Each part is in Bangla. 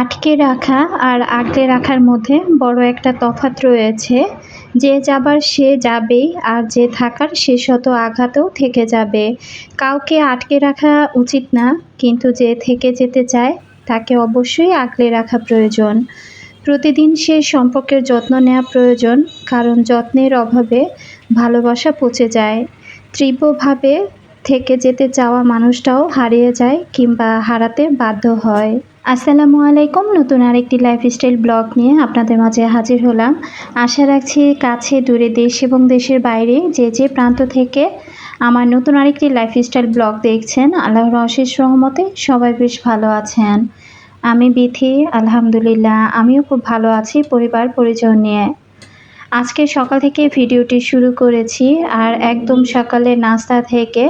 আটকে রাখা আর আগলে রাখার মধ্যে বড় একটা তফাৎ রয়েছে। যে যাবার সে যাবেই, আর যে থাকার সে শত আঘাতেও থেকে যাবে। কাউকে আটকে রাখা উচিত না, কিন্তু যে থেকে যেতে চায়, তাকে অবশ্যই আগলে রাখা প্রয়োজন। প্রতিদিন সে সম্পর্কের যত্ন নেওয়া প্রয়োজন, কারণ যত্নের অভাবে ভালোবাসা পচে যায়। তীব্রভাবে থেকে যেতে চাওয়া মানুষটাও হারিয়ে যায় কিংবা হারাতে বাধ্য হয়। আসসালামু আলাইকুম, নতুন আরেকটি লাইফস্টাইল ব্লগ নিয়ে আপনাদের মাঝে হাজির হলাম। আশা রাখছি কাছে, দূরে দেশ এবং দেশের বাইরে যে যে প্রান্ত থেকে আমার নতুন আরেকটি লাইফস্টাইল ব্লগ দেখছেন, আল্লাহর অশেষ রহমতে সবাই বেশ ভালো আছেন। আমি বিথি, আলহামদুলিল্লাহ, আমিও খুব ভালো আছি পরিবার পরিজন নিয়ে। আজকে সকাল থেকে ভিডিওটি শুরু করেছি আর একদম সকালে নাস্তা থেকে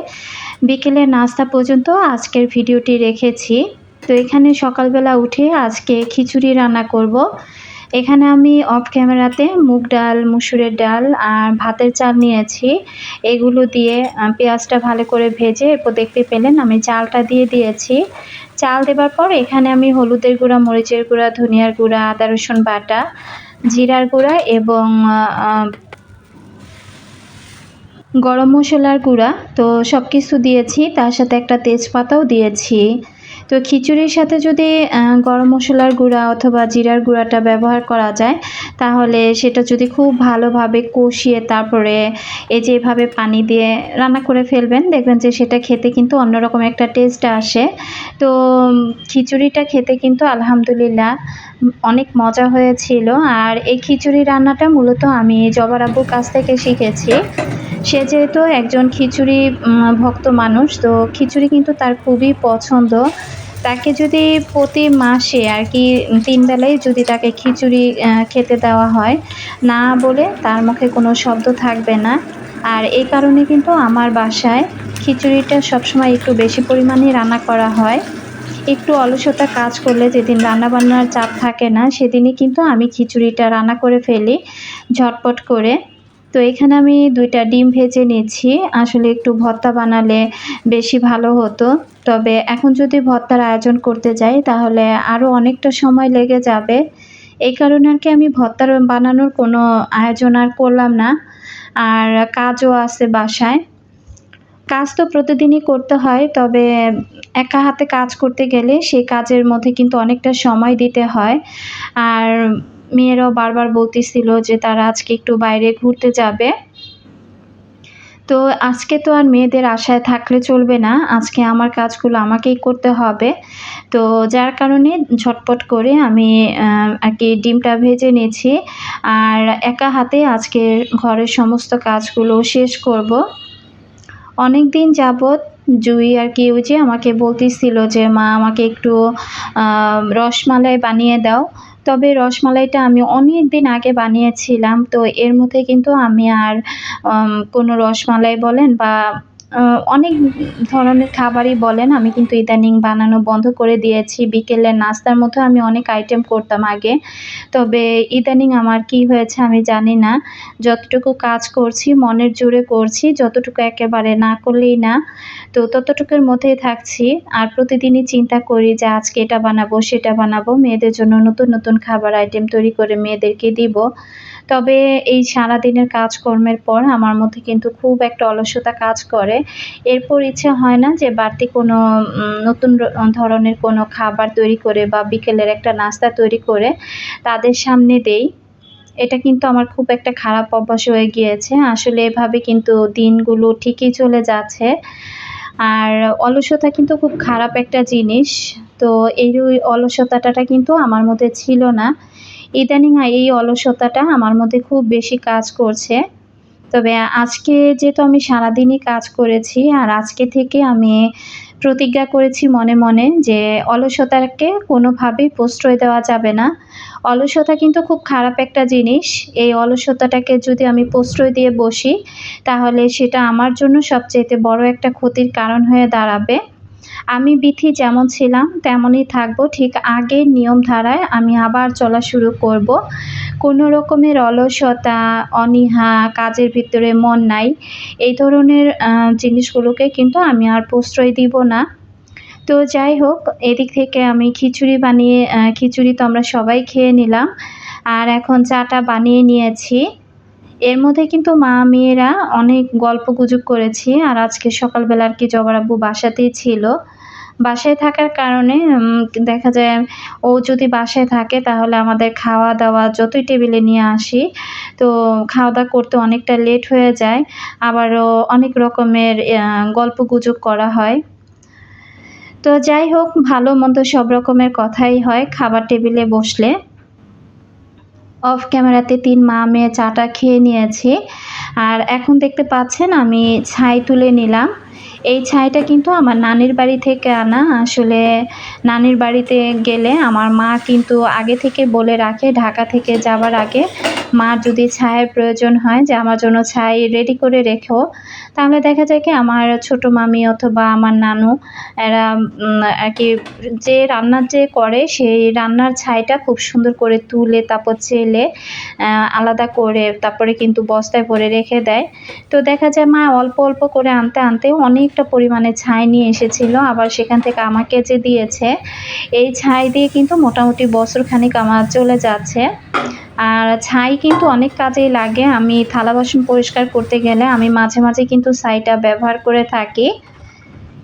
বিকেলে নাস্তা পর্যন্ত আজকের ভিডিওটি রেখেছি। তো এখানে সকালবেলা উঠে আজকে খিচুড়ি রান্না করব। এখানে আমি অফ ক্যামেরাতে মুগ ডাল, মুসুরের ডাল আর ভাতের চাল নিয়েছি। এগুলো দিয়ে পেঁয়াজটা ভালো করে ভেজে, এরপর দেখতে পেলেন আমি চালটা দিয়ে দিয়েছি। চাল দেবার পর এখানে আমি হলুদের গুঁড়া, মরিচের গুঁড়া, ধনিয়ার গুঁড়া, আদা রসুন বাটা জিরার গুঁড়া এবং গরম মশলার গুঁড়া। তো সব কিছু দিয়েছি, তার সাথে একটা তেজপাতাও দিয়েছি। তো খিচুড়ির সাথে যদি গরম মশলার গুঁড়া অথবা জিরার গুঁড়াটা ব্যবহার করা যায়, তাহলে সেটা যদি খুব ভালোভাবে কষিয়ে তারপরে এই যে এভাবে পানি দিয়ে রান্না করে ফেলবেন, দেখবেন যে সেটা খেতে কিন্তু অন্যরকম একটা টেস্ট আসে। তো খিচুড়িটা খেতে কিন্তু আলহামদুলিল্লাহ অনেক মজা হয়েছিল। আর এই খিচুড়ি রান্নাটা মূলত আমি জবার আব্বুর কাছ থেকে শিখেছি। সে যেহেতু একজন খিচুড়ি ভক্ত মানুষ, তো খিচুড়ি কিন্তু তার খুবই পছন্দ। তাকে যদি প্রতি মাসে আর কি তিন বেলায় যদি তাকে খিচুড়ি খেতে দেওয়া হয়, না বলে তার মুখে কোনো শব্দ থাকবে না। আর এই কারণে কিন্তু আমার বাসায় খিচুড়িটা সবসময় একটু বেশি পরিমাণে রান্না করা হয়। একটু অলসতা কাজ করলে যেদিন রান্নাবান্নার চাপ থাকে না, সেদিনই কিন্তু আমি খিচুড়িটা রান্না করে ফেলি, ঝটপট করে। তো এখানে আমি দুইটা ডিম ভেজে নিয়েছি। আসলে একটু ভর্তা বানালে বেশি ভালো হতো। তবে এখন যদি ভর্তার আয়োজন করতে যাই, তাহলে আরও অনেকটা সময় লেগে যাবে। এই কারণে আর কি আমি ভর্তার বানানোর কোনো আয়োজন আর করলাম না। আর কাজও আছে বাসায়। কাজ তো প্রতিদিনই করতে হয়, তবে একা হাতে কাজ করতে গেলে সেই কাজের মধ্যে কিন্তু অনেকটা সময় দিতে হয়। আর মেয়েরাও বারবার বলতেছিল যে তারা আজকে একটু বাইরে ঘুরতে যাবে। তো আজকে তো আর মেয়েদের আশায় থাকলে চলবে না। আজকে আমার কাজগুলো আমাকেই করতে হবে। তো যার কারণে ঝটপট করে আমি আর কি ডিমটা ভেজে নিয়েছি। আর একা হাতে আজকে ঘরের সমস্ত কাজগুলো শেষ করব। অনেক দিন যাবৎ জুই আর কি ওই যে আমাকে বলতেছিল যে, মা, আমাকে একটু রসমালাই বানিয়ে দাও। তবে রসমালাইটা আমি অনেক দিন আগে বানিয়েছিলাম, তো এর মধ্যে কিন্তু আমি আর কোনো রসমালাই বলেন বা অনেক ধরনের খাবারই বলেন, আমি কিন্তু ইদানিং বানানো বন্ধ করে দিয়েছি। বিকেলের নাস্তার মধ্যে আমি অনেক আইটেম করতাম আগে। তবে ইদানিং আমার কি হয়েছে আমি জানি না। যতটুকু কাজ করছি, মনের জোরে করছি, যতটুকু একেবারে না করলেই না, তো ততটুকুর মধ্যেই থাকছি। আর প্রতিদিনই চিন্তা করি যে আজকে এটা বানাবো, সেটা বানাবো। মেয়েদের জন্য নতুন নতুন খাবার আইটেম তৈরি করে মেয়েদেরকে দিব। তবে এই সারাদিনের কাজকর্মের পর আমার মধ্যে কিন্তু খুব একটা অলসতা কাজ করে। এরপর ইচ্ছে হয় না যে বাড়তি কোনো নতুন ধরনের কোনো খাবার তৈরি করে বা বিকেলের একটা নাস্তা তৈরি করে তাদের সামনে দেই। এটা কিন্তু আমার খুব একটা খারাপ অভ্যাস হয়ে গিয়েছে। আসলে এভাবে কিন্তু দিনগুলো ঠিকই চলে যাচ্ছে। আর অলসতা কিন্তু খুব খারাপ একটা জিনিস। তো এই অলসতাটা কিন্তু আমার মধ্যে ছিল না। ইদানিং এই অলসতাটা আমার মধ্যে খুব বেশি কাজ করছে। তবে আজকে যেহেতু আমি সারাদিনই কাজ করেছি, আর আজকে থেকে আমি প্রতিজ্ঞা করেছি মনে মনে যে অলসতাকে কোনোভাবেই প্রশ্রয় দেওয়া যাবে না। অলসতা কিন্তু খুব খারাপ একটা জিনিস। এই অলসতাটাকে যদি আমি প্রশ্রয় দিয়ে বসি, তাহলে সেটা আমার জন্য সবচেয়ে বড় একটা ক্ষতির কারণ হয়ে দাঁড়াবে। আমি বিথি যেমন ছিলাম, তেমনই থাকব। ঠিক আগের নিয়ম ধারায় আমি আবার চলা শুরু করব। কোনো রকমের অলসতা, অনীহা কাজের ভিতরে মন নাই। এই ধরনের জিনিসগুলোকে কিন্তু আমি আর প্রশ্রয় দিব না। তো যাই হোক, এদিক থেকে আমি খিচুড়ি বানিয়ে খিচুড়ি তো আমরা সবাই খেয়ে নিলাম। আর এখন চাটা বানিয়ে নিয়েছি। এর মধ্যে কিন্তু মা মেয়েরা অনেক গল্প গুজব করেছি। আর আজকে সকালবেলা আর কি জবার আব্বু বাসাতেই ছিল। বাসায় থাকার কারণে দেখা যায় ও যদি বাসায় থাকে তাহলে আমাদের খাওয়া দাওয়া যতই টেবিলে নিয়ে আসি, তো খাওয়া দাওয়া করতে অনেকটা লেট হয়ে যায়। আবারও অনেক রকমের গল্প গুজব করা হয়। তো যাই হোক, ভালো মন্দ সব রকমের কথাই হয় খাবার টেবিলে বসলে। অফ ক্যামেরাতে তিন মা মেয়ে চাটা খেয়ে নিয়েছি। আর এখন দেখতে পাচ্ছেন আমি ছাই তুলে নিলাম। এই ছাইটা কিন্তু আমার নানির বাড়ি থেকে আনা। আসলে নানির বাড়িতে গেলে আমার মা কিন্তু আগে থেকে বলে রাখে, ঢাকা থেকে যাবার আগে মা যদি ছায়ের প্রয়োজন হয় যে আমার জন্য ছাই রেডি করে রেখো। তাহলে দেখা যায় কি আমার ছোট মামি অথবা আমার নানু, এরা আর কি যে রান্নার যে করে সেই রান্নার ছাইটা খুব সুন্দর করে তুলে, তারপর চেলে আলাদা করে তারপরে কিন্তু বস্তায় ভরে রেখে দেয়। তো দেখা যায় মা অল্প অল্প করে আনতে আনতে অনেকটা পরিমাণে ছাই নিয়ে এসেছিল। আবার সেখান থেকে আমাকে যে দিয়েছে, এই ছাই দিয়ে কিন্তু মোটামুটি বছর খানিক আমার চলে যাচ্ছে। আর ছাই কিন্তু অনেক কাজেই লাগে। আমি থালা বাসন পরিষ্কার করতে গেলে আমি মাঝে মাঝে কিন্তু ছাইটা ব্যবহার করে থাকি,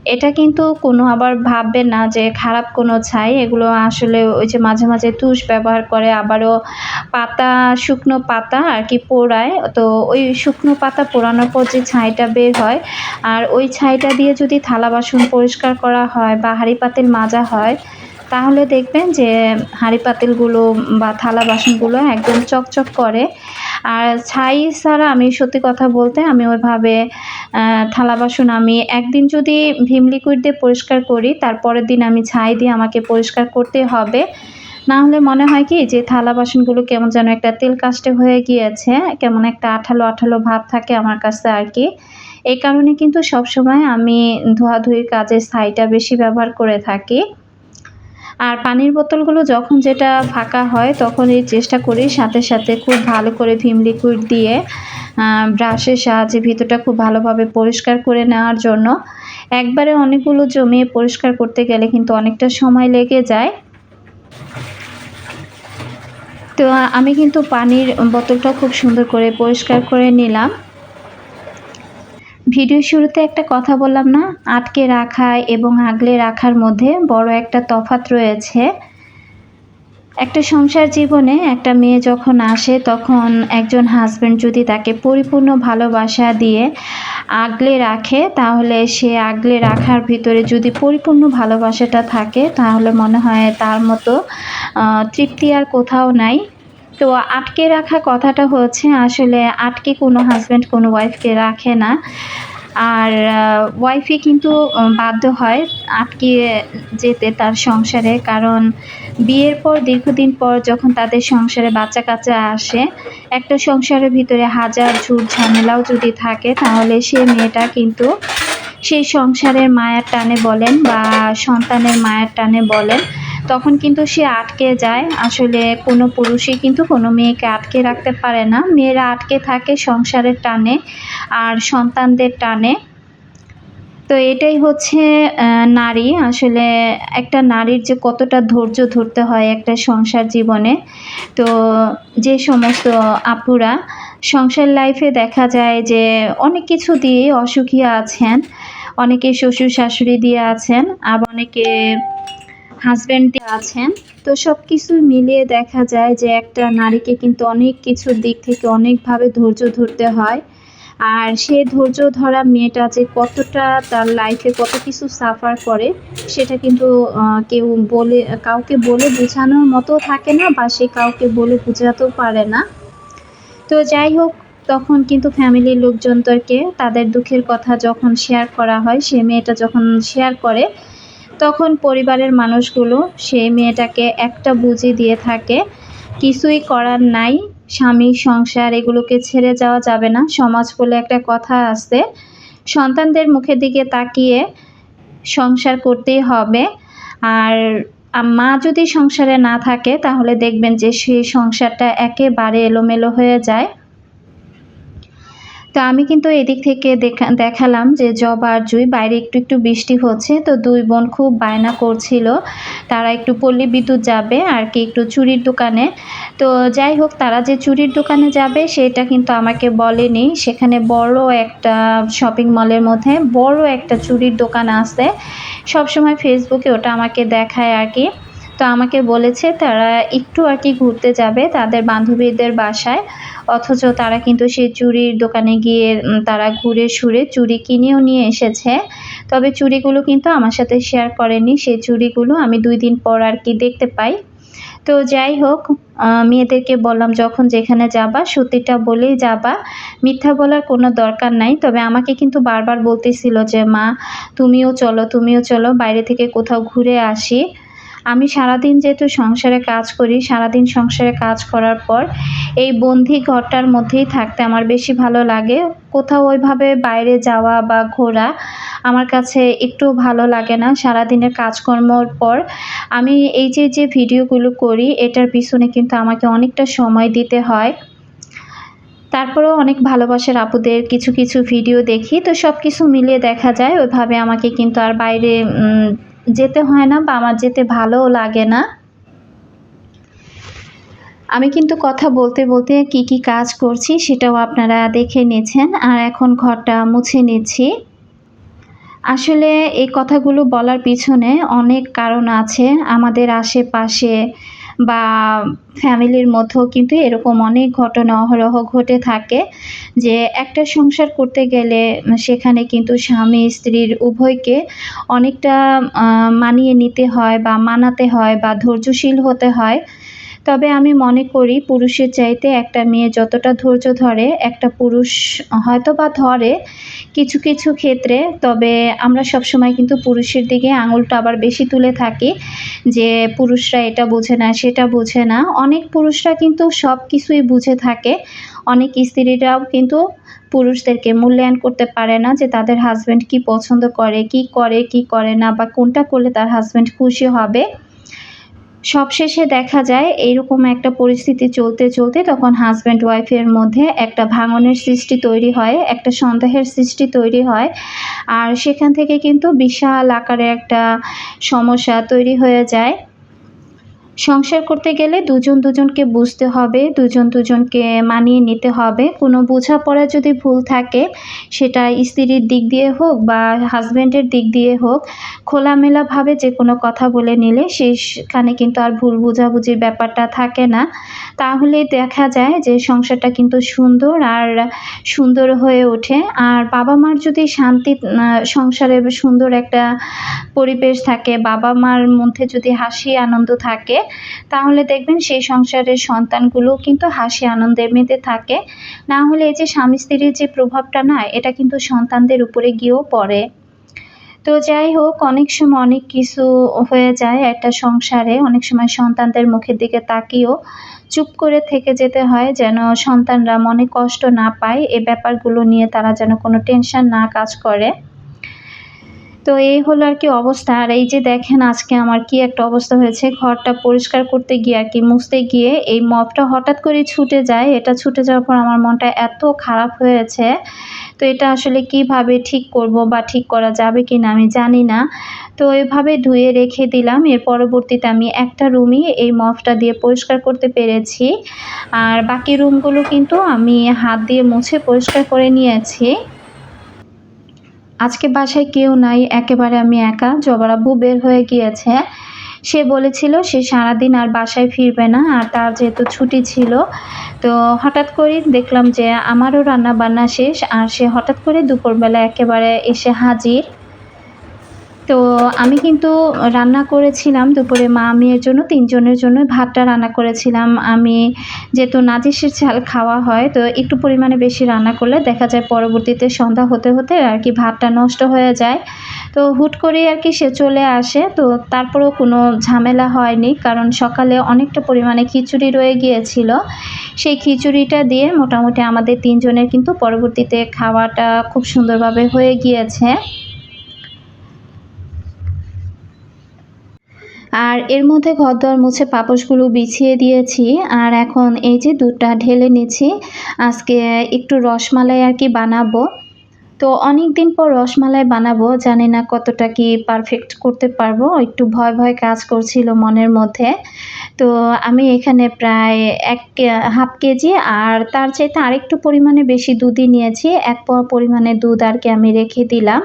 এটা কিন্তু কোনো আবার ভাববে না যে খারাপ কোনো ছাই। এগুলো আসলে ওই যে মাঝে মাঝে তুষ ব্যবহার করে, আবারও পাতা, শুকনো পাতা আর কি পোড়ায়। তো ওই শুকনো পাতা পোড়ানোর পর যে ছাইটা বের হয়, আর ওই ছাইটা দিয়ে যদি থালা বাসন পরিষ্কার করা হয় বা হাঁড়ি পাতিল মাজা হয় তাহলে দেখবেন যে হাঁড়ি পাতিলগুলো বা থালা বাসনগুলো একদম চকচক করে। আর ছাই ছাড়া আমি সত্যি কথা বলতে আমি ওইভাবে থালা বাসন আমি একদিন যদি ভিম লিকুইড দিয়ে পরিষ্কার করি তারপরের দিন আমি ছাই দিয়ে আমাকে পরিষ্কার করতে হবে। না হলে মনে হয় কি যে থালা বাসনগুলো কেমন যেন একটা তেল কাস্টে হয়ে গিয়েছে, কেমন একটা আঠালো আঠালো ভাব থাকে আমার কাছে আর কি। এই কারণে কিন্তু সবসময় আমি ধোয়াধুয়ির কাজে ছাইটা বেশি ব্যবহার করে থাকি। আর পানির বোতলগুলো যখন যেটা ফাঁকা হয়, তখন এই চেষ্টা করি সাথে সাথে খুব ভালো করে ভিম লিকুইড দিয়ে ব্রাশের সাহায্যে ভিতরটা খুব ভালোভাবে পরিষ্কার করে নেওয়ার জন্য। একবারে অনেকগুলো জমিয়ে পরিষ্কার করতে গেলে কিন্তু অনেকটা সময় লেগে যায়। তো আমি কিন্তু পানির বোতলটা খুব সুন্দর করে পরিষ্কার করে নিলাম। ভিডিও শুরুতে একটা কথা বললাম না? আটকে রাখা এবং আগলে রাখার মধ্যে বড় একটা তফাত রয়েছে। একটা সংসার জীবনে একটা মেয়ে যখন আসে, তখন একজন হাজব্যান্ড যদি তাকে পরিপূর্ণ ভালোবাসা দিয়ে আগলে রাখে, তাহলে সে আগলে রাখার ভিতরে যদি পরিপূর্ণ ভালোবাসাটা থাকে, তাহলে মনে হয় তার মতো তৃপ্তি আর কোথাও নাই। তো আটকে রাখা কথাটা হচ্ছে আসলে আটকে কোনো হাজব্যান্ড কোনো ওয়াইফকে রাখে না। আর ওয়াইফই কিন্তু বাধ্য হয় আটকে যেতে তার সংসারে। কারণ বিয়ের পর, দীর্ঘদিন পর যখন তাদের সংসারে বাচ্চা কাচ্চা আসে, একটা সংসারের ভিতরে হাজার ঝুট ঝামেলাও যদি থাকে, তাহলে সে মেয়েটা কিন্তু সেই সংসারের মায়ের টানে বলেন বা সন্তানের মায়ের টানে বলেন তখন কিন্তু সে আটকে যায়। আসলে কোনো পুরুষই কিন্তু কোনো মেয়েকে আটকে রাখতে পারে না। মেয়েরা আটকে থাকে সংসারের টানে আর সন্তানদের টানে। তো এটাই হচ্ছে নারী। আসলে একটা নারীর যে কতটা ধৈর্য ধরতে হয় একটা সংসার জীবনে। তো যে সমস্ত আপুরা, সংসার লাইফে দেখা যায় যে অনেক কিছু দিয়ে অসুখী আছেন। অনেকে শ্বশুর শাশুড়ি দিয়ে আছেন, আবার অনেকে হাজব্যান্ড আছেন। তো সব কিছু মিলিয়ে দেখা যায় যে একটা নারীকে কিন্তু অনেক কিছুর দিক থেকে অনেকভাবে ধৈর্য ধরতে হয়। আর সে ধৈর্য ধরা মেয়েটা যে কতটা তার লাইফে কত কিছু সাফার করে, সেটা কিন্তু কেউ বলে, কাউকে বলে বোঝানোর মতো থাকে না বা সে কাউকে বলে বোঝাতেও পারে না। তো যাই হোক, তখন কিন্তু ফ্যামিলির লোকজনদেরকে তাদের দুঃখের কথা যখন শেয়ার করা হয়, সে মেয়েটা যখন শেয়ার করে তখন পরিবারের মানুষগুলো সেই মেয়েটাকে একটা বুঝি দিয়ে থাকে, কিছুই করার নাই, স্বামী, সংসার, এগুলোকে ছেড়ে যাওয়া যাবে না, সমাজ বলে একটা কথা আছে। সন্তানদের মুখের দিকে তাকিয়ে সংসার করতেই হবে। আর মা যদি সংসারে না থাকে, তাহলে দেখবেন যে সেই সংসারটা একেবারে এলোমেলো হয়ে যায়। তো আমি কিন্তু এদিক থেকে দেখা, দেখালাম যে জব আর জুই, বাইরে একটু একটু বৃষ্টি হচ্ছে, তো দুই বোন খুব বায়না করছিল। তারা একটু পল্লী বিদ্যুৎ যাবে আর কি, একটু চুরির দোকানে। তো যাই হোক, তারা যে চুরির দোকানে যাবে, সেটা কিন্তু আমাকে বলেনি। সেখানে বড় একটা শপিং মলের মধ্যে বড় একটা চুরির দোকান আছে। সবসময় ফেসবুকে ওটা আমাকে দেখায় আর কি। তো আমাকে বলেছে তারা একটু আর কি ঘুরতে যাবে তাদের বান্ধবীদের বাসায়। অথচ তারা কিন্তু সেই চুরির দোকানে গিয়ে তারা ঘুরে সুরে চুরি কিনেও নিয়ে এসেছে। তবে চুড়িগুলো কিন্তু আমার সাথে শেয়ার করেনি। সেই চুড়িগুলো আমি দুই দিন পর আর কি দেখতে পাই। তো যাই হোক মেয়েদেরকে বললাম, যখন যেখানে যাবা, সত্যিটা বলেই যাবা। মিথ্যা বলার কোনো দরকার নাই। তবে আমাকে কিন্তু বারবার বলতেছিল যে, মা, তুমিও চলো তুমিও চলো, বাইরে থেকে কোথাও ঘুরে আসি। আমি সারাদিন যেহেতু সংসারে কাজ করি, সারাদিন সংসারে কাজ করার পর এই বন্দি ঘরটার মধ্যেই থাকতে আমার বেশি ভালো লাগে। কোথাও ওইভাবে বাইরে যাওয়া বা ঘোরা আমার কাছে একটু ভালো লাগে না। সারাদিনের কাজকর্মর পর আমি এই যে যে ভিডিওগুলো করি, এটার পিছনে কিন্তু আমাকে অনেকটা সময় দিতে হয়। তারপরেও অনেক ভালোবাসার আপুদের কিছু কিছু ভিডিও দেখি। তো সব কিছু মিলিয়ে দেখা যায়, ওইভাবে আমাকে কিন্তু আর বাইরে যেতে হয় না বা আমার যেতে ভালোও লাগে না। আমি কিন্তু কথা বলতে বলতে কি কি কাজ করছি সেটাও আপনারা দেখে নিয়েছেন। আর এখন ঘরটা মুছে নিচ্ছি। আসলে এই কথাগুলো বলার পিছনে অনেক কারণ আছে। আমাদের আশেপাশে বা ফ্যামিলির মধ্যেও কিন্তু এরকম অনেক ঘটনা অহরহ ঘটে থাকে যে একটা সংসার করতে গেলে সেখানে কিন্তু স্বামী, স্ত্রীর উভয়কে অনেকটা মানিয়ে নিতে হয় বা মানাতে হয় বা ধৈর্যশীল হতে হয়। তবে আমি মনে করি পুরুষের চাইতে একটা মেয়ে যতটা ধৈর্য ধরে, একটা পুরুষ হয়তো বা ধরে কিছু কিছু ক্ষেত্রে, তবে আমরা সবসময় কিন্তু পুরুষের দিকে আঙুলটা আবার বেশি তুলে থাকি যে পুরুষরা এটা বোঝে না, সেটা বোঝে না। অনেক পুরুষরা কিন্তু সব কিছুই বুঝে থাকে। অনেক স্ত্রীরাও কিন্তু পুরুষদেরকে মূল্যায়ন করতে পারে না যে তাদের হাজব্যান্ড কি পছন্দ করে, কি করে কি করে না, বা কোনটা করলে তার হাজব্যান্ড খুশি হবে। সবশেষে দেখা যায় এরকম একটা পরিস্থিতি চলতে চলতে তখন হাজব্যান্ড ওয়াইফের মধ্যে একটা ভাঙনের সৃষ্টি তৈরি হয়, একটা সন্দেহের সৃষ্টি তৈরি হয়। আর সেখান থেকে কিন্তু বিশাল আকারে একটা সমস্যা তৈরি হয়ে যায়। সংসার করতে গেলে দুজন দুজনকে বুঝতে হবে, দুজন দুজনকে মানিয়ে নিতে হবে। কোনো বোঝাপড়া যদি ভুল থাকে, সেটা স্ত্রীর দিক দিয়ে হোক বা হাজব্যান্ডের দিক দিয়ে হোক, খোলামেলাভাবে যে কোনো কথা বলে নিলে সেখানে কিন্তু আর ভুল বোঝাবুঝির ব্যাপারটা থাকে না। তাহলে দেখা যায় যে সংসারটা কিন্তু সুন্দর আর সুন্দর হয়ে ওঠে। আর বাবা মার যদি শান্তি সংসারে সুন্দর একটা পরিবেশ থাকে বাবা মার মধ্যে যদি হাসি, আনন্দ থাকে তাহলে দেখবেন সেই সংসারের সন্তানগুলো কিন্তু হাসি আনন্দে মেতে থাকে। না হলে এই যে স্বামী স্ত্রীর যে প্রভাবটা না, এটা কিন্তু সন্তানদের উপরে গিয়েও পড়ে। তো যাই হোক, অনেক সময় অনেক কিছু হয়ে যায় একটা সংসারে, অনেক সময় সন্তানদের মুখের দিকে তাকিয়েও চুপ করে থেকে যেতে হয় যেন সন্তানরা মনে কষ্ট না পায়। এ ব্যাপারগুলো নিয়ে তারা যেন কোনো টেনশন না কাজ করে। তো এই হলো আর কি অবস্থা। আর এই যে দেখেন আজকে আমার কি একটা অবস্থা হয়েছে, ঘরটা পরিষ্কার করতে গিয়ে আর কি মুছতে গিয়ে এই মপটা হঠাৎ করে ছুটে যায়। এটা ছুটে যাওয়ার পর আমার মনটা এত খারাপ হয়েছে। তো এটা আসলে কীভাবে ঠিক করব বা ঠিক করা যাবে কি না আমি জানি না। তো এভাবে ধুয়ে রেখে দিলাম। এর পরবর্তীতে আমি একটা রুমই এই মফটা দিয়ে পরিষ্কার করতে পেরেছি। আর বাকি রুমগুলো কিন্তু আমি হাত দিয়ে মুছে পরিষ্কার করে নিয়েছি। আজকে বাসায় কেউ নাই, একেবারে আমি একা। জবার আব্বু বের হয়ে গিয়েছে। সে বলেছিল, সে সারাদিন আর বাসায় ফিরবে না, আর তার যেহেতু ছুটি ছিল, তো হঠাৎ করে দেখলাম যে আমারও রান্না বান্না শেষ, আর সে হঠাৎ করে দুপুরবেলা একেবারে এসে হাজির। তো আমি কিন্তু রান্না করেছিলাম দুপুরে মা, মেয়ের জন্য, তিনজনের জন্য ভাতটা রান্না করেছিলাম। আমি যেহেতু নাজিসের চাল খাওয়া হয়, তো একটু পরিমাণে বেশি রান্না করলে দেখা যায় পরবর্তীতে সন্ধ্যা হতে হতে আর কি ভাতটা নষ্ট হয়ে যায়। তো হুট করে আর কি সে চলে আসে। তো তারপরেও কোনো ঝামেলা হয়নি, কারণ সকালে অনেকটা পরিমাণে খিচুড়ি রয়ে গিয়েছিল। সেই খিচুড়িটা দিয়ে মোটামুটি আমাদের তিনজনের কিন্তু পরবর্তীতে খাওয়াটা খুব সুন্দরভাবে হয়ে গিয়েছে। আর এর মধ্যে ঘর দোয়ার মুছে পাপোশগুলো বিছিয়ে দিয়েছি, আর এখন এই যে দুধটা ঢেলে নিচ্ছি, আজকে একটু রসমালাই আর কি বানাবো। তো অনেক দিন পর রসমালাই বানাবো, জানি না কতটা কি পারফেক্ট করতে পারব, একটু ভয় ভয় কাজ করছিল মনের মধ্যে। তো আমি এখানে প্রায় এক হাফ কেজি আর তার চাইতে আরেকটু পরিমাণে বেশি দুধই নিয়েছি, এক পোয়া পরিমাণে দুধ আর কি আমি রেখে দিলাম।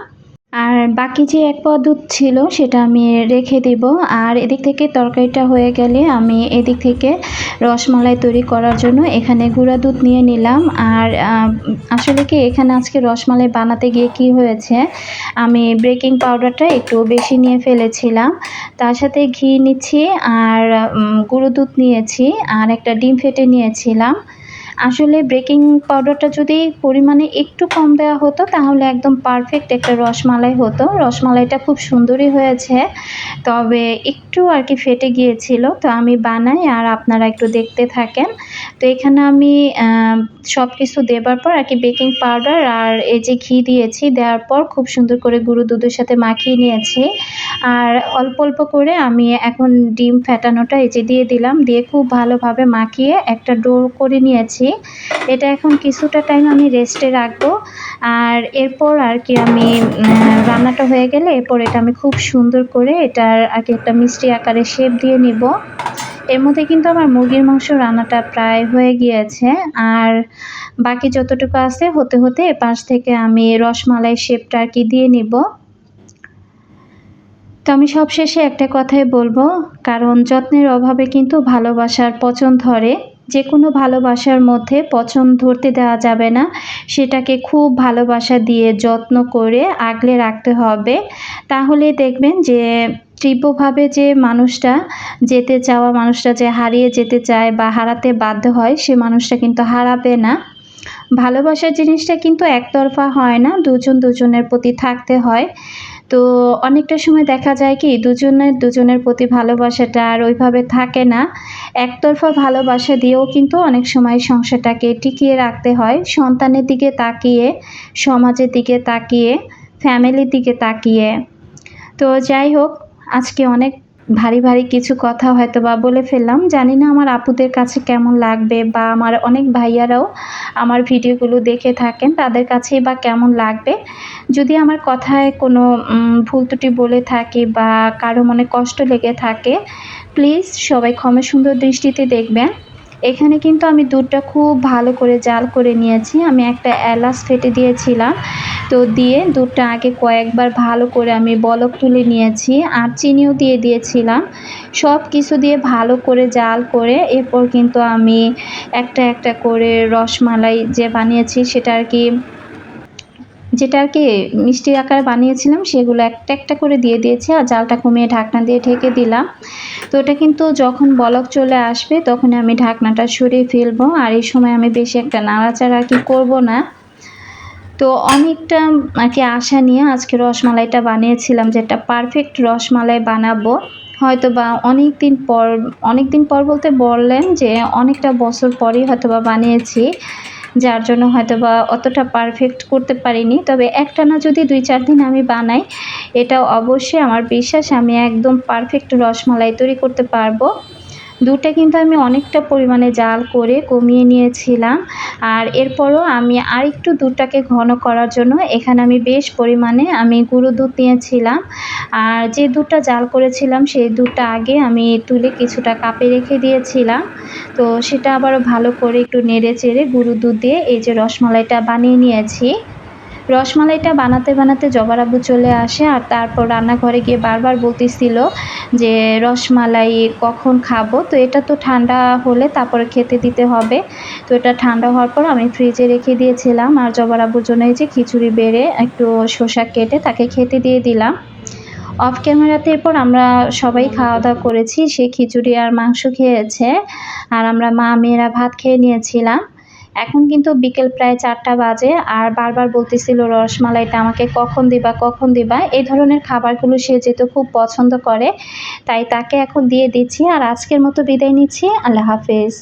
আর বাকি যে এক পদ দুধ ছিল সেটা আমি রেখে দিব। আর এদিক থেকে তরকারিটা হয়ে গেলে আমি এদিক থেকে রসমালাই তৈরি করার জন্য এখানে গুঁড়া দুধ নিয়ে নিলাম। আর আসলে কি এখানে আজকে রসমালাই বানাতে গিয়ে কি হয়েছে, আমি বেকিং পাউডারটা একটু বেশি নিয়ে ফেলেছিলাম। তার সাথে ঘি নিচ্ছি আর গুঁড়ো দুধ নিয়েছি। আর একটা ডিম ফেটে নিয়েছিলাম। আসলে বেকিং পাউডারটা যদি পরিমাণে একটু কম দেওয়া হতো, তাহলে একদম পারফেক্ট একটা রসমালাই হতো। রসমালাইটা খুব সুন্দরই হয়েছে, তবে একটু আর কি ফেটে গিয়েছিল। তো আমি বানাই আর আপনারা একটু দেখতে থাকেন। তো এখানে আমি সব কিছু দেবার পর আর কি বেকিং পাউডার আর এই যে ঘি দিয়েছি, দেওয়ার পর খুব সুন্দর করে গুঁড়ো দুধের সাথে মাখিয়ে নিয়েছি। আর অল্প অল্প করে আমি এখন ডিম ফেটানোটা এই যে দিয়ে দিলাম। দিয়ে খুব ভালোভাবে মাখিয়ে একটা ডো করে নিয়েছি। এটা এখন কিছুটা টাইম আমি রেস্টে রাখব। আর এরপর আর কি আমি রান্নাটা হয়ে গেলে এরপর এটা আমি খুব সুন্দর করে এটার আর কি একটা মিষ্টি আকারে শেপ দিয়ে নিব। এর মধ্যে কিন্তু আমার মুরগির মাংস রান্নাটা প্রায় হয়ে গিয়েছে। আর বাকি যতটুকু আছে হতে হতে পাশ থেকে আমি রসমালাই শেপটা আর কি দিয়ে নিব। তো আমি সবশেষে একটা কথাই বলব, কারণ যত্নের অভাবে কিন্তু ভালোবাসার পচন ধরে। যে কোনো ভালোবাসার মধ্যে পছন্দ ধরতে দেওয়া যাবে না। সেটাকে খুব ভালোবাসা দিয়ে যত্ন করে আগলে রাখতে হবে। তাহলে দেখবেন যে, তীব্রভাবে যে মানুষটা যেতে চাওয়া, মানুষটা যে হারিয়ে যেতে চায় বা হারাতে বাধ্য হয়, সে মানুষটা কিন্তু হারাবে না। ভালোবাসার জিনিসটা কিন্তু একতরফা হয় না, দুজন দুজনের প্রতি থাকতে হয়। তো অনেকটা সময় দেখা যায় কি, দুজনের দুজনের প্রতি ভালোবাসাটা আর ওইভাবে থাকে না। একতরফা ভালোবাসা দিয়েও কিন্তু অনেক সময় সংসারটাকে টিকিয়ে রাখতে হয়। সন্তানের দিকে তাকিয়ে, সমাজের দিকে তাকিয়ে, ফ্যামিলির দিকে তাকিয়ে। তো যাই হোক, আজকে অনেক ভারী ভারী কিছু কথা হয়তো বা বলে ফেললাম। জানি না আমার আপুদের কাছে কেমন লাগবে বা আমার অনেক ভাইয়ারাও আমার ভিডিওগুলো দেখে থাকেন, তাদের কাছেই বা কেমন লাগবে। যদি আমার কথায় কোনো ভুল ত্রুটি বলে থাকি বা কারও মনে কষ্ট লেগে থাকে প্লিজ সবাই ক্ষমে সুন্দর দৃষ্টিতে দেখবেন। এখানে কিন্তু আমি দুধটা খুব ভালো করে জাল করে নিয়েছি। আমি একটা এলাচ ফেটে দিয়েছিলাম। তো দিয়ে দুধটা আগে কয়েকবার ভালো করে আমি বলক তুলে নিয়েছি আর চিনিও দিয়ে দিয়েছিলাম। সব কিছু দিয়ে ভালো করে জাল করে এরপর কিন্তু আমি একটা একটা করে রসমালাই যে বানিয়েছি সেটা আর কি যেটা আর কি মিষ্টির আকারে বানিয়েছিলাম, সেগুলো একটা একটা করে দিয়ে দিয়েছি আর জালটা কমিয়ে ঢাকনা দিয়ে ঢেকে দিলাম। তো ওটা কিন্তু যখন বলক চলে আসবে তখন আমি ঢাকনাটা সরিয়ে ফেলব আর এই সময় আমি বেশি একটা নাড়াচাড়া আর কি করব না। তো অনেকটা আর কি আশা নিয়ে আজকে রসমালাইটা বানিয়েছিলাম যেটা পারফেক্ট রসমালাই বানাবো। হয়তো বা অনেক দিন পর অনেক দিন পর বলতে বললেন যে অনেকটা বছর পরেই হয়তো বা বানিয়েছি। যার জন্য হয়তো বা অতটা পারফেক্ট করতে পারিনি। তবে একটানা যদি দুই চার দিন আমি বানাই এটা অবশ্যই আমার বিশ্বাস আমি একদম পারফেক্ট রসমালাই তৈরি করতে পারব। দুধটা কিন্তু আমি অনেকটা পরিমাণে জাল করে কমিয়ে নিয়েছিলাম। আর এরপরও আমি আরেকটু দুধটাকে ঘন করার জন্য এখানে আমি বেশ পরিমাণে আমি গুঁড়ো দুধ নিয়েছিলাম। আর যে দুধটা জাল করেছিলাম, সেই দুধটা আগে আমি তুলে কিছুটা কাপে রেখে দিয়েছিলাম। তো সেটা আবারও ভালো করে একটু নেড়ে চেড়ে গুঁড়ো দুধ দিয়ে এই যে রসমালাইটা বানিয়ে নিয়েছি। রসমালাইটা বানাতে বানাতে জবার আব্বু চলে আসে আর তারপর রান্নাঘরে গিয়ে বারবার বলতেছিল যে, রসমালাই কখন খাব? তো এটা তো ঠান্ডা হলে তারপরে খেতে দিতে হবে। তো এটা ঠান্ডা হওয়ার পর আমি ফ্রিজে রেখে দিয়েছিলাম আর জবার আব্বুর জন্য এই যে খিচুড়ি বেড়ে একটু শসা কেটে তাকে খেতে দিয়ে দিলাম। অফ ক্যামেরাতে এরপর আমরা সবাই খাওয়া দাওয়া করেছি। সে খিচুড়ি আর মাংস খেয়েছে আর আমরা মা মেয়েরা ভাত খেয়ে নিয়েছিলাম। এখন কিন্তু বিকেল প্রায় চারটা বাজে আর বারবার বলতেছিল রসমালাইটা আমাকে কখন দিবা কখন দিবা? এই ধরনের খাবারগুলো সে যেহেতু খুব পছন্দ করে, তাই তাকে এখন দিয়ে দিচ্ছি আর আজকের মতো বিদায় নিচ্ছি। আল্লাহ হাফেজ।